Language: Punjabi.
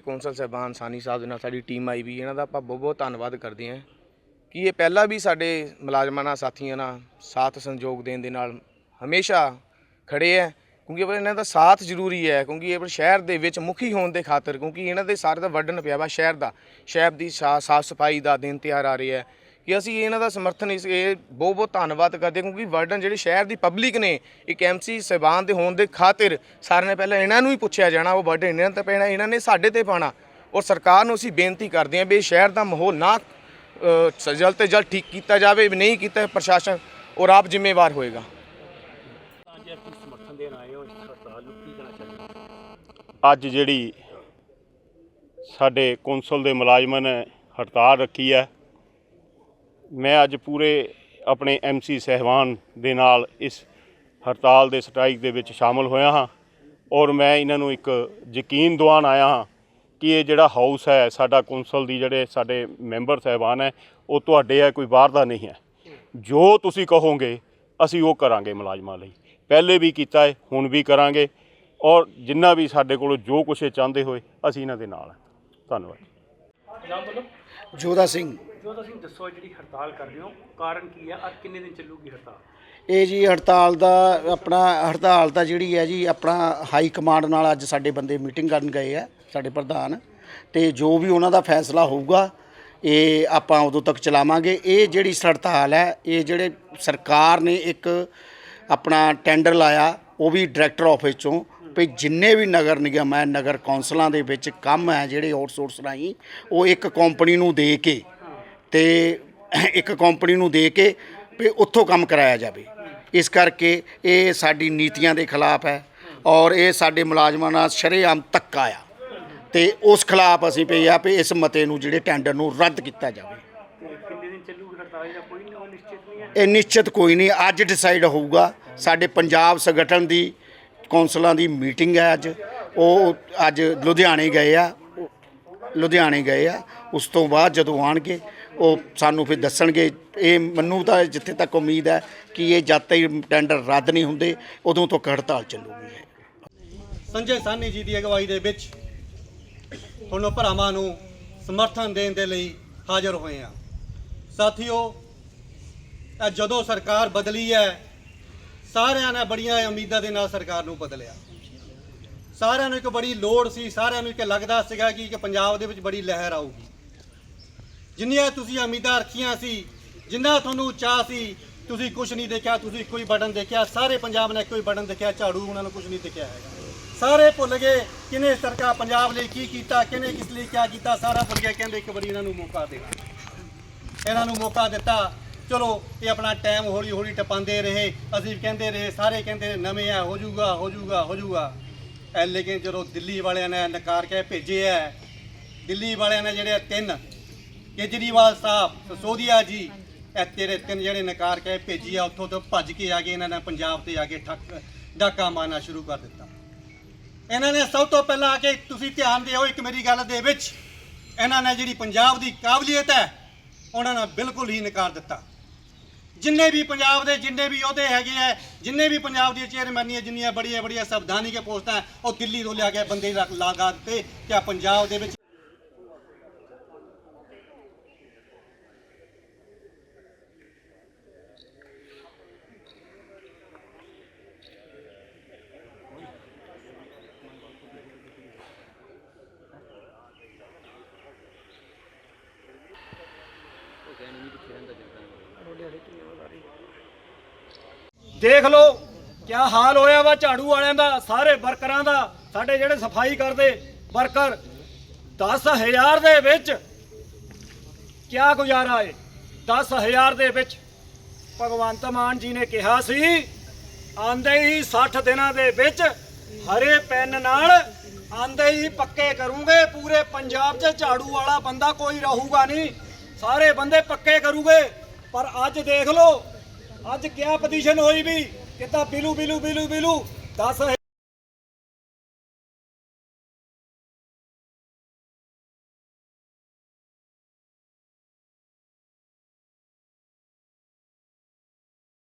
ਕੌਂਸਲ ਸਾਹਿਬਾਨ ਸਾਨੀ ਸਾਹਿਬ ਦੇ ਨਾਲ ਸਾਡੀ ਟੀਮ ਆਈ ਵੀ, ਇਹਨਾਂ ਦਾ ਆਪਾਂ ਬਹੁਤ ਬਹੁਤ ਧੰਨਵਾਦ ਕਰਦੇ ਹਾਂ ਕਿ ਇਹ ਪਹਿਲਾਂ ਵੀ ਸਾਡੇ ਮੁਲਾਜ਼ਮਾਂ ਨਾਲ, ਸਾਥੀਆਂ ਨਾਲ ਸਾਥ ਸੰਯੋਗ ਦੇਣ ਦੇ ਨਾਲ ਹਮੇਸ਼ਾ ਖੜੇ ਹੈ, ਕਿਉਂਕਿ ਪਰ ਇਹਨਾਂ ਦਾ ਸਾਥ ਜ਼ਰੂਰੀ ਹੈ, ਕਿਉਂਕਿ ਇਹ ਸ਼ਹਿਰ ਦੇ ਵਿੱਚ ਮੁਖੀ ਹੋਣ ਦੇ ਖਾਤਰ, ਕਿਉਂਕਿ ਇਹਨਾਂ ਦੇ ਸਾਰੇ ਦਾ ਵਰਡਨ ਪਿਆ ਵਾ ਸ਼ਹਿਰ ਦਾ। ਸ਼ਹਿਰ ਦੀ ਸਾਫ਼ ਸਫ਼ਾਈ ਦਾ ਦਿਨ ਤਿਉਹਾਰ ਆ ਰਿਹਾ ਹੈ ਕਿ ਅਸੀਂ ਇਹਨਾਂ ਦਾ ਸਮਰਥਨ ਇਸ ਇਹ ਬਹੁਤ ਬਹੁਤ ਧੰਨਵਾਦ ਕਰਦੇ ਹਾਂ, ਕਿਉਂਕਿ ਵਰਡਨ ਜਿਹੜੇ ਸ਼ਹਿਰ ਦੀ ਪਬਲਿਕ ਨੇ, ਇੱਕ ਐਮਸੀ ਸਹਿਬਾਨ ਦੇ ਹੋਣ ਦੇ ਖਾਤਰ ਸਾਰਿਆਂ ਨੇ ਪਹਿਲਾਂ ਇਹਨਾਂ ਨੂੰ ਹੀ ਪੁੱਛਿਆ ਜਾਣਾ, ਉਹ ਵਰਡਨ ਇਹਨਾਂ ਤੇ ਪੈਣਾ ਇਹਨਾਂ ਨੇ ਸਾਡੇ ਤੇ ਪਾਣਾ ਔਰ ਸਰਕਾਰ ਨੂੰ ਅਸੀਂ ਬੇਨਤੀ ਕਰਦੇ ਹਾਂ ਵੀ ਸ਼ਹਿਰ ਦਾ ਮਾਹੌਲ ਨਾ ਜਲਦ ਤੇ ਜਲਦ ਠੀਕ ਕੀਤਾ ਜਾਵੇ, ਵੀ ਨਹੀਂ ਕੀਤਾ ਪ੍ਰਸ਼ਾਸਨ ਔਰ ਆਪ ਜ਼ਿੰਮੇਵਾਰ ਹੋਏਗਾ। ਅੱਜ ਜਿਹੜੀ ਸਾਡੇ ਕੌਂਸਲ ਦੇ ਮੁਲਾਜ਼ਮਾਂ ਨੇ ਹੜਤਾਲ ਰੱਖੀ ਹੈ ਮੈਂ ਅੱਜ ਪੂਰੇ ਆਪਣੇ ਐਮਸੀ ਸਹਿਬਾਨ ਦੇ ਨਾਲ ਇਸ ਹੜਤਾਲ ਦੇ ਸਟ੍ਰਾਈਕ ਦੇ ਵਿੱਚ ਸ਼ਾਮਲ ਹੋਇਆ ਹਾਂ ਔਰ ਮੈਂ ਇਹਨਾਂ ਨੂੰ ਇੱਕ ਯਕੀਨ ਦਿਵਾਉਣ ਆਇਆ ਹਾਂ ਕਿ ਇਹ ਜਿਹੜਾ ਹਾਊਸ ਹੈ, ਸਾਡਾ ਕੌਂਸਲ ਦੀ ਜਿਹੜੇ ਸਾਡੇ ਮੈਂਬਰ ਸਹਿਬਾਨ ਹੈ, ਉਹ ਤੁਹਾਡੇ ਹੈ, ਕੋਈ ਬਾਹਰ ਦਾ ਨਹੀਂ ਹੈ। ਜੋ ਤੁਸੀਂ ਕਹੋਗੇ, ਅਸੀਂ ਉਹ ਕਰਾਂਗੇ ਮੁਲਾਜ਼ਮਾਂ ਲਈ। ਪਹਿਲੇ ਵੀ ਕੀਤਾ ਹੈ, ਹੁਣ ਵੀ ਕਰਾਂਗੇ ਔਰ ਜਿੰਨਾ ਵੀ ਸਾਡੇ ਕੋਲੋਂ ਜੋ ਕੁਛ ਇਹ ਚਾਹੁੰਦੇ ਹੋਏ, ਅਸੀਂ ਇਹਨਾਂ ਦੇ ਨਾਲ ਹਾਂ। ਧੰਨਵਾਦ। ਨਾਮ ਜੋਦਾ ਸਿੰਘ ਜੋ ਤੁਸੀਂ ਦੱਸੋ ਜਿਹੜੀ ਹੜਤਾਲ ਕਰ ਰਹੇ ਹੋ? ਕਾਰਨ ਕੀ ਹੈ? ਔਰ ਕਿੰਨੇ ਦਿਨ ਚੱਲੂਗੀ ਹੜਤਾਲ? ਇਹ ਜੀ ਹੜਤਾਲ ਦਾ ਆਪਣਾ, ਹੜਤਾਲ ਦਾ ਜਿਹੜੀ ਹੈ ਜੀ ਆਪਣਾ ਹਾਈ ਕਮਾਂਡ ਨਾਲ ਅੱਜ ਸਾਡੇ ਬੰਦੇ ਮੀਟਿੰਗ ਕਰਨ ਗਏ ਆ, ਸਾਡੇ ਪ੍ਰਧਾਨ। ਤੇ ਜੋ ਵੀ ਉਹਨਾਂ ਦਾ ਫੈਸਲਾ ਹੋਊਗਾ, ਇਹ ਆਪਾਂ ਉਦੋਂ ਤੱਕ ਚਲਾਵਾਂਗੇ। ਇਹ ਜਿਹੜੀ ਹੜਤਾਲ ਹੈ, ਇਹ ਜਿਹੜੇ ਸਰਕਾਰ ਨੇ ਇੱਕ ਆਪਣਾ ਟੈਂਡਰ ਲਾਇਆ, ਉਹ ਵੀ ਡਾਇਰੈਕਟਰ ਆਫਿਸ ਚੋਂ। ਵੀ ਜਿੰਨੇ ਵੀ ਨਗਰ ਨਿਗਮ ਹੈ, ਨਗਰ ਕੌਂਸਲਾਂ ਦੇ ਵਿੱਚ ਕੰਮ ਹੈ, ਜਿਹੜੇ ਆਊਟਸੋਰਸ ਰਾਹੀਂ, ਉਹ ਇੱਕ ਕੰਪਨੀ ਨੂੰ ਦੇ ਕੇ ਤੇ ਇੱਕ ਕੰਪਨੀ ਨੂੰ ਦੇ ਕੇ ਵੀ ਉੱਥੋਂ ਕੰਮ ਕਰਾਇਆ ਜਾਵੇ। ਇਸ ਕਰਕੇ ਇਹ ਸਾਡੀ ਨੀਤੀਆਂ ਦੇ ਖਿਲਾਫ ਹੈ ਔਰ ਇਹ ਸਾਡੇ ਮੁਲਾਜ਼ਮਾਂ ਨਾਲ ਸ਼ਰੇਆਮ ਧੱਕਾ ਆ। ਤੇ ਉਸ ਖਿਲਾਫ ਅਸੀਂ ਪਈ ਆ ਵੀ ਇਸ ਮਤੇ ਨੂੰ ਜਿਹੜੇ ਟੈਂਡਰ ਨੂੰ ਰੱਦ ਕੀਤਾ ਜਾਵੇ। ਇਹ ਨਿਸ਼ਚਿਤ ਕੋਈ ਨਹੀਂ ਅੱਜ ਡਿਸਾਈਡ ਹੋਊਗਾ। ਸਾਡੇ ਪੰਜਾਬ ਸੰਗਠਨ ਦੀ ਕੌਂਸਲਾਂ ਦੀ ਮੀਟਿੰਗ ਹੈ ਅੱਜ। ਉਹ ਅੱਜ ਲੁਧਿਆਣੇ ਗਏ ਆ। ਲੁਧਿਆਣੇ ਗਏ ਆ, ਉਸ ਤੋਂ ਬਾਅਦ ਜਦੋਂ ਆਣਗੇ ਉਹ ਸਾਨੂੰ ਫਿਰ ਦੱਸਣਗੇ। ਇਹ ਮੈਨੂੰ ਤਾਂ ਜਿੱਥੇ ਤੱਕ ਉਮੀਦ ਹੈ ਕਿ ਇਹ ਜਦ ਤੱਕ ਟੈਂਡਰ ਰੱਦ ਨਹੀਂ ਹੁੰਦੇ, ਉਦੋਂ ਤੱਕ ਹੜਤਾਲ ਚੱਲੂਗੀ ਸੰਜੇ ਸਾਨੀ ਜੀ ਦੀ ਅਗਵਾਈ ਦੇ ਵਿੱਚ ਹੁਣ ਭਰਾਵਾਂ ਨੂੰ ਸਮਰਥਨ ਦੇਣ ਦੇ ਲਈ ਹਾਜ਼ਰ ਹੋਏ ਆ। ਸਾਥੀਓ ਜਦੋਂ ਸਰਕਾਰ ਬਦਲੀ ਹੈ, ਸਾਰਿਆਂ ਨੇ ਬੜੀਆਂ ਉਮੀਦਾਂ ਦੇ ਨਾਲ ਸਰਕਾਰ ਨੂੰ ਬਦਲਿਆ। ਸਾਰਿਆਂ ਨੂੰ ਇੱਕ ਬੜੀ ਲੋੜ ਸੀ ਸਾਰਿਆਂ ਨੂੰ ਇੱਕ ਲੱਗਦਾ ਸੀਗਾ ਕਿ ਕਿ ਪੰਜਾਬ ਦੇ ਵਿੱਚ ਬੜੀ ਲਹਿਰ ਆਊਗੀ। ਜਿੰਨੀਆਂ ਤੁਸੀਂ ਉਮੀਦਾਂ ਰੱਖੀਆਂ ਸੀ ਜਿੰਨਾ ਤੁਹਾਨੂੰ ਚਾਹ ਸੀ ਤੁਸੀਂ ਕੁਝ ਨਹੀਂ ਦੇਖਿਆ ਤੁਸੀਂ ਇੱਕੋ ਹੀ ਬਟਨ ਦੇਖਿਆ ਸਾਰੇ ਪੰਜਾਬ ਨੇ ਇੱਕੋ ਹੀ ਬਟਨ ਦੇਖਿਆ ਝਾੜੂ ਉਹਨਾਂ ਨੂੰ ਕੁਝ ਨਹੀਂ ਦੇਖਿਆ ਹੈਗਾ। ਸਾਰੇ ਭੁੱਲ ਗਏ ਕਿਨੇ ਸਰਕਾਰ ਪੰਜਾਬ ਲਈ ਕੀ ਕੀਤਾ ਕਿਨੇ ਕਿਸ ਲਈ ਕੀ ਕੀਤਾ ਸਾਰਾ ਭੁੱਲ ਗਏ ਕਹਿੰਦੇ ਇੱਕ ਵਾਰੀ ਇਹਨਾਂ ਨੂੰ ਮੌਕਾ ਦੇਣਾ। ਇਹਨਾਂ ਨੂੰ ਮੌਕਾ ਦਿੱਤਾ ਚਲੋ ਇਹ ਆਪਣਾ ਟਾਈਮ ਹੌਲੀ ਹੌਲੀ ਟਪਾਉਂਦੇ ਰਹੇ ਅਸੀਂ ਕਹਿੰਦੇ ਰਹੇ ਸਾਰੇ ਕਹਿੰਦੇ ਰਹੇ, ਨਵੇਂ ਆ ਹੋ ਜਾਊਗਾ ਹੋ ਜਾਊਗਾ ਹੋ ਜਾਊਗਾ। ਐ ਲੇਕਿਨ ਜਦੋਂ ਦਿੱਲੀ ਵਾਲਿਆਂ ਨੇ ਨਕਾਰ ਕੇ ਭੇਜੇ ਆ ਦਿੱਲੀ ਵਾਲਿਆਂ ਨੇ ਜਿਹੜੇ ਤਿੰਨ, ਕੇਜਰੀਵਾਲ ਸਾਹਿਬ ਸੋਧੀਆ ਜੀ, ਇਹ ਤੇਰੇ ਤਿੰਨ ਜਿਹੜੇ ਨਕਾਰ ਕੇ ਭੇਜੀ ਆ, ਉੱਥੋਂ ਤੋਂ ਭੱਜ ਕੇ ਆ ਕੇ ਇਹਨਾਂ ਨੇ ਪੰਜਾਬ ਤੇ ਆ ਕੇ ਠੱਕ, ਡਾਕਾ ਮਾਰਨਾ ਸ਼ੁਰੂ ਕਰ ਦਿੱਤਾ। ਇਹਨਾਂ ਨੇ ਸਭ ਤੋਂ ਪਹਿਲਾਂ ਆ ਕੇ ਤੁਸੀਂ ਧਿਆਨ ਦਿਓ ਇੱਕ ਮੇਰੀ ਗੱਲ ਦੇ ਵਿੱਚ, ਇਹਨਾਂ ਨੇ ਜਿਹੜੀ ਪੰਜਾਬ ਦੀ ਕਾਬਲੀਅਤ ਹੈ ਉਹਨਾਂ ਨੇ ਬਿਲਕੁਲ ਹੀ ਨਕਾਰ ਦਿੱਤਾ। ਜਿੰਨੇ ਵੀ ਪੰਜਾਬ ਦੇ ਜਿੰਨੇ ਵੀ ਅਹੁਦੇ ਹੈਗੇ ਆ, ਜਿੰਨੇ ਵੀ ਪੰਜਾਬ ਦੀਆਂ ਚੇਅਰਮੈਨੀਆਂ ਜਿੰਨੀਆਂ ਬੜੀਆਂ ਬੜੀਆਂ ਸੰਵਿਧਾਨਿਕ ਪੋਸਟਾਂ, ਉਹ ਦਿੱਲੀ ਤੋਂ ਲਿਆ ਕੇ ਬੰਦੇ ਰੱਖ ਲਾਗਾ ਦਿੱਤੇ ਕਿ ਪੰਜਾਬ ਦੇ ਵਿੱਚ ਦੇਖ ਲਓ, ਕਿਆ ਹਾਲ ਹੋਇਆ ਵਾ ਝਾੜੂ ਵਾਲਿਆਂ ਦਾ, ਸਾਰੇ ਵਰਕਰਾਂ ਦਾ, ਸਾਡੇ ਜਿਹੜੇ ਸਫ਼ਾਈ ਕਰਦੇ ਵਰਕਰ। 10000 ਦੇ ਵਿੱਚ ਕਿਆ ਗੁਜ਼ਾਰਾ ਏ? 10000 ਦੇ ਵਿੱਚ ਭਗਵੰਤ ਮਾਨ ਜੀ ਨੇ ਕਿਹਾ ਸੀ, ਆਂਦੇ ਹੀ 60 ਦਿਨਾਂ ਦੇ ਵਿੱਚ ਹਰੇ ਪੈਨ ਨਾਲ ਆਂਦੇ ਹੀ ਪੱਕੇ ਕਰੂਗੇ, ਪੂਰੇ ਪੰਜਾਬ 'ਚ ਝਾੜੂ ਵਾਲਾ ਬੰਦਾ ਕੋਈ ਰਹੂਗਾ ਨਹੀਂ, ਸਾਰੇ ਬੰਦੇ ਪੱਕੇ ਕਰੂਗੇ। ਪਰ ਅੱਜ ਦੇਖ ਲਓ, ਅੱਜ ਕਿਆ ਪੋਜੀਸ਼ਨ ਹੋਈ ਵੀ ਕਿਤਾ ਬਿਲੂ ਬਿਲੂ ਬਿਲੂ ਬਿਲੂ 10